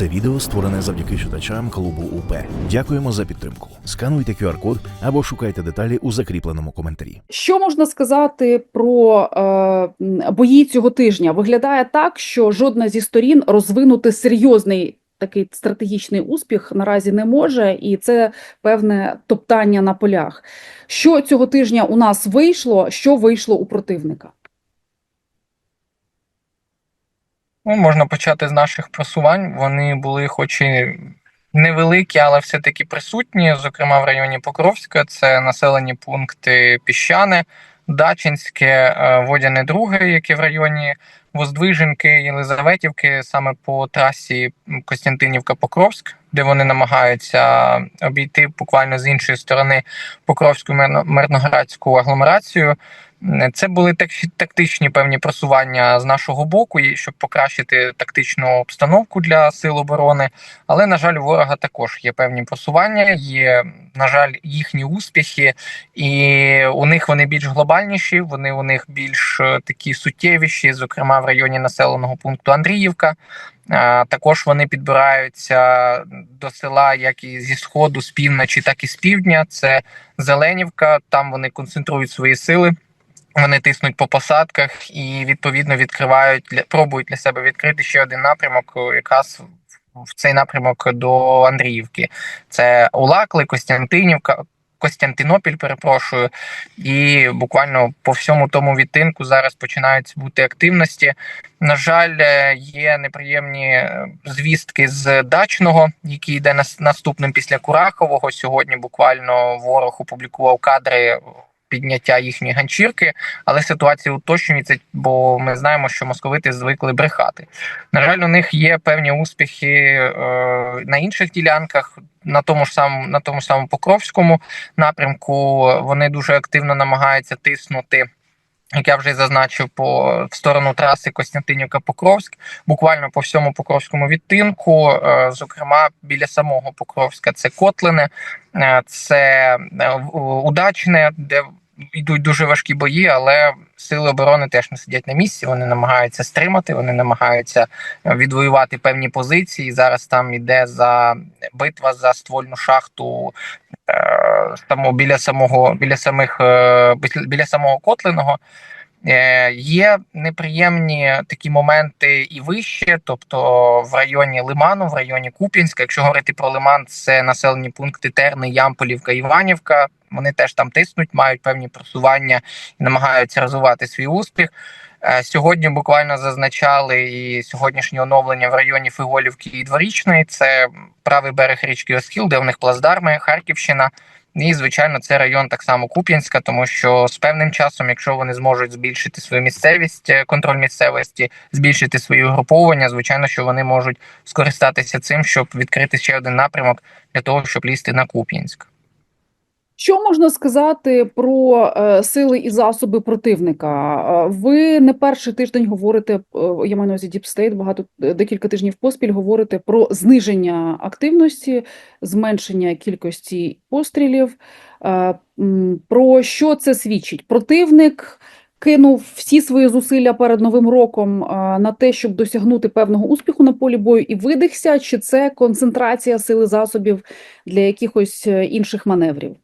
Це відео створене завдяки читачам клубу УП. Дякуємо за підтримку. Скануйте QR-код або шукайте деталі у закріпленому коментарі. Що можна сказати про е, бої цього тижня? Виглядає так, що жодна зі сторін розвинути серйозний такий стратегічний успіх наразі не може, і це певне топтання на полях. Що цього тижня у нас вийшло? Що вийшло у противника? Ну, можна почати з наших просувань. Вони були, хоч і невеликі, але все-таки присутні. Зокрема, в районі Покровська це населені пункти Піщане, Дачинське, е, Водяне Друге, яке в районі Воздвиженки, Єлизаветівки, саме по трасі Костянтинівка-Покровськ, де вони намагаються обійти буквально з іншої сторони Покровську мирно- мирноградську агломерацію. Це були тактичні певні просування з нашого боку, щоб покращити тактичну обстановку для сил оборони. Але на жаль, у ворога також є певні просування, є на жаль, їхні успіхи, і у них вони більш глобальніші. Вони у них більш е, такі суттєвіші, зокрема в районі населеного пункту Андріївка. Е, Також вони підбираються до села як і зі сходу, з півночі, так і з півдня. Це Зеленівка. Там вони концентрують свої сили. Вони тиснуть по посадках і відповідно відкривають для пробують для себе відкрити ще один напрямок, якраз в- цей напрямок до Андріївки. Це Улакли, Костянтинівка. Костянтинопіль, перепрошую, і буквально по всьому тому відтинку зараз починають бути активності. На жаль, е, є неприємні е, звістки з дачного, який йде нас- наступним після Курахового. Сьогодні буквально ворог опублікував кадри підняття їхньої ганчірки, але ситуація уточнюється, бо ми знаємо, що московити звикли брехати. На жаль, у них є певні успіхи е, на інших ділянках. На тому ж самому на тому ж самому Покровському напрямку вони дуже активно намагаються тиснути. Як я вже зазначив, по в сторону траси Костянтинівка-Покровськ, буквально по всьому Покровському відтинку, е, зокрема біля самого Покровська, це Котлине, е, це е, Удачне, де йдуть дуже важкі бої, але сили оборони теж не сидять на місці. Вони намагаються стримати, вони намагаються відвоювати певні позиції. Зараз там іде за битва за ствольну шахту само біля самого біля самих е, біля- самого Котлиного. Е, Є неприємні такі моменти і вище, тобто в районі Лиману, в районі Куп'янська. Якщо говорити про Лиман, це населені пункти Терни, Ямполівка, Іванівка. Вони теж там тиснуть, мають певні просування і намагаються розвивати свій успіх. Е, Сьогодні буквально зазначали і сьогоднішнє оновлення в районі Фиголівки і Дворічної. Це правий берег річки Оскіл, де в них плацдарми, Харківщина. І, звичайно, це район так само Куп'янська, тому що з певним часом, якщо вони зможуть збільшити свою місцевість, е, контроль місцевості, збільшити свої угруповання, звичайно, що вони можуть скористатися цим, щоб відкрити ще один напрямок для того, щоб лізти на Куп'янськ. Що можна сказати про е, сили і засоби противника? Ви не перший тиждень говорите, е, я маю на увазі State, багато е, декілька тижнів поспіль говорите про зниження активності, зменшення кількості пострілів. Про що це свідчить? Противник кинув всі свої зусилля перед новим роком на те, щоб досягнути певного успіху на полі бою, і видихся, чи це концентрація сили засобів для якихось інших маневрів?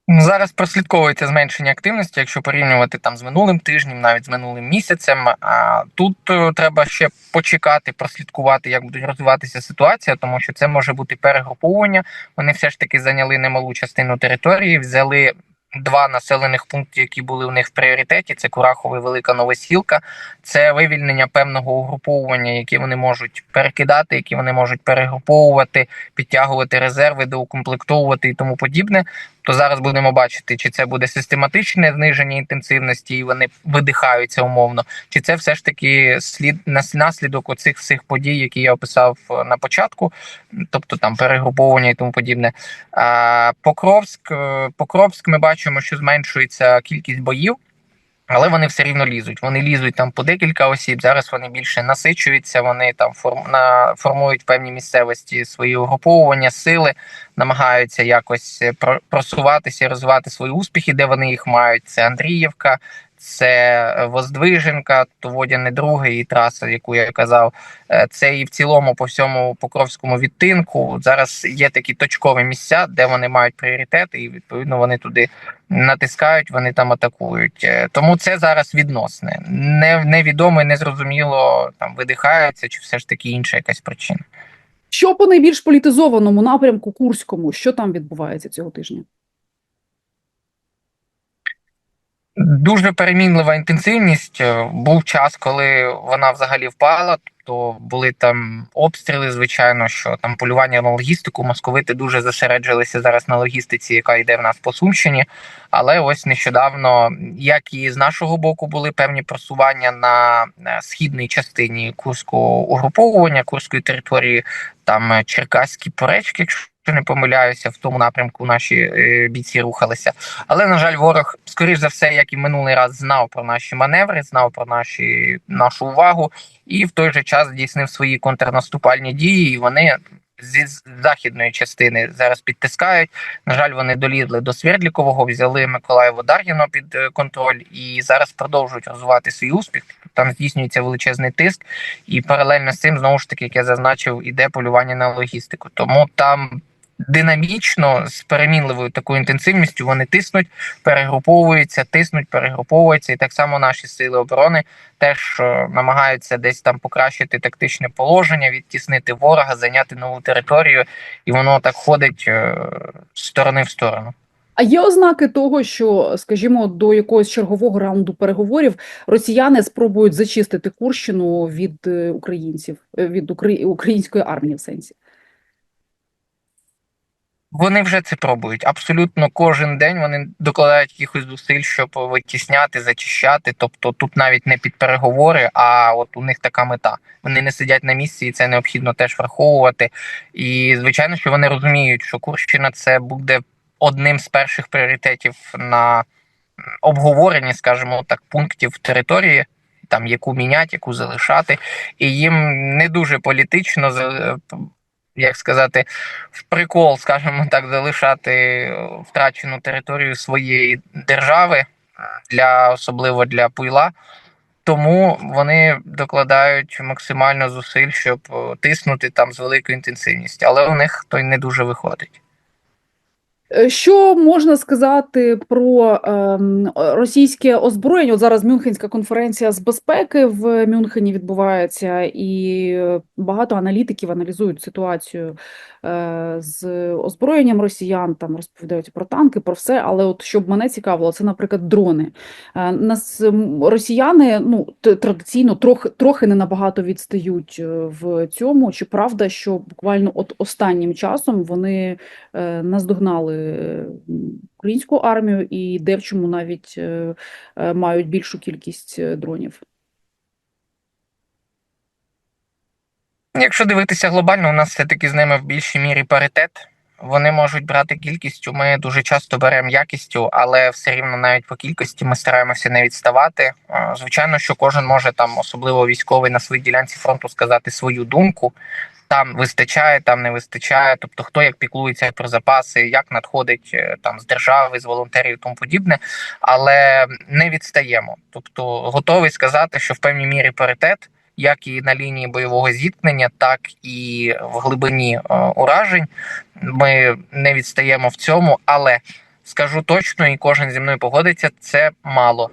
Ну, Зараз прослідковується зменшення активності, якщо порівнювати там з минулим тижнем, навіть з минулим місяцем. А тут е, треба ще почекати, прослідкувати, як буде розвиватися ситуація, тому що це може бути перегруповування. Вони все ж таки зайняли немалу частину території, взяли. Два населених пункти, які були у них в пріоритеті, це Курахове, Велика Новосілка. Це вивільнення певного угруповування, яке вони можуть перекидати, які вони можуть перегруповувати, підтягувати резерви, доукомплектовувати і тому подібне то зараз будемо бачити, чи це буде систематичне зниження інтенсивності, і вони видихаються умовно, чи це все ж таки слід наслідок оцих всіх подій, які я описав е, на початку, тобто там перегруповування і тому подібне. А Покровськ, е, Покровськ, ми бачимо, що зменшується кількість боїв. Але вони все рівно лізуть. Вони лізуть там по декілька осіб. Зараз вони більше насичуються. Вони там форм, формують певні місцевості свої угруповування, сили, намагаються якось е, про- просуватися, розвивати свої успіхи, де вони їх мають. Це Андріївка, це Воздвиженка, то Водяне друге і траса, яку я казав. Е, Це і в цілому по всьому Покровському відтинку. Зараз є такі точкові місця, де вони мають пріоритет, і відповідно вони туди натискають, вони там атакують. Е, Тому це зараз відносне. Не, невідомо і незрозуміло там видихається, чи все ж таки інша якась причина. Що по найбільш політизованому напрямку Курському? Що там відбувається цього тижня? Дуже перемінлива інтенсивність. Е, Був час, коли вона взагалі впала. То були там обстріли, звичайно, що там полювання на логістику. Московити дуже зосереджилися зараз на логістиці, яка йде в нас по Сумщині. Але ось нещодавно, як і з нашого боку, були певні просування на е, східній частині курського угруповування, курської території, там е, черкаські поречки, якщо не помиляюся, в тому напрямку наші е, бійці рухалися. Але на жаль, ворог, скоріш за все, як і минулий раз, знав про наші маневри, знав про наші нашу увагу, і в той же час здійснив свої контрнаступальні дії. І вони зі західної частини зараз підтискають. На жаль, вони долізли до Свердлікового, взяли Миколаєво Дар'їно під е, контроль і зараз продовжують розвивати свій успіх. Там здійснюється величезний тиск, і паралельно з цим знову ж таки, як я зазначив, іде полювання на логістику. Тому там динамічно з перемінливою такою інтенсивністю вони тиснуть, перегруповуються, тиснуть, перегруповуються, і так само наші сили оборони теж е, намагаються десь там покращити тактичне положення, відтіснити ворога, зайняти нову територію, і воно так ходить е, з сторони в сторону. А є ознаки того, що, скажімо, до якогось чергового раунду переговорів росіяни спробують зачистити Курщину від е, українців, від укра- української армії в сенсі. Вони вже це пробують. Абсолютно кожен день вони докладають якихось зусиль, щоб витісняти, зачищати. Тобто тут навіть не під переговори, а от у них така мета. Вони не сидять на місці, і це необхідно теж враховувати. І звичайно, що вони розуміють, що Курщина це буде одним з перших пріоритетів на обговоренні, скажімо так, пунктів території. Там яку міняти, яку залишати, і їм не дуже політично як сказати, в прикол, скажімо так, залишати е, втрачену територію своєї держави для особливо для пуйла. Тому вони докладають максимально зусиль, щоб е, тиснути там з великою інтенсивністю, але у них то й не дуже виходить. Е, Що можна сказати про ем, російське озброєння? От зараз Мюнхенська конференція з безпеки в Мюнхені відбувається, і багато аналітиків аналізують ситуацію е, з озброєнням росіян, там розповідають про танки, про все. Але от щоб мене цікавило, це, наприклад, дрони. Е, Нас росіяни ну традиційно трохи трохи не набагато відстають в цьому. Чи правда, що буквально от останнім часом вони наздогнали українську армію і де в чому навіть е, е, мають більшу кількість е, дронів. Якщо дивитися глобально, у нас все-таки з ними в більшій мірі паритет. Вони можуть брати кількістю. Ми дуже часто беремо якістю, але все рівно навіть по кількості ми стараємося не відставати. Звичайно, що кожен може там, особливо військовий на своїй ділянці фронту, сказати свою думку. Там вистачає, там не вистачає. Тобто, хто як піклується про запаси, як надходить е, там з держави, з волонтерів, тому подібне, але не відстаємо. Тобто, готовий сказати, що в певній мірі паритет як і на лінії бойового зіткнення, так і в глибині е, уражень. Ми не відстаємо в цьому, але скажу точно, і кожен зі мною погодиться, це мало.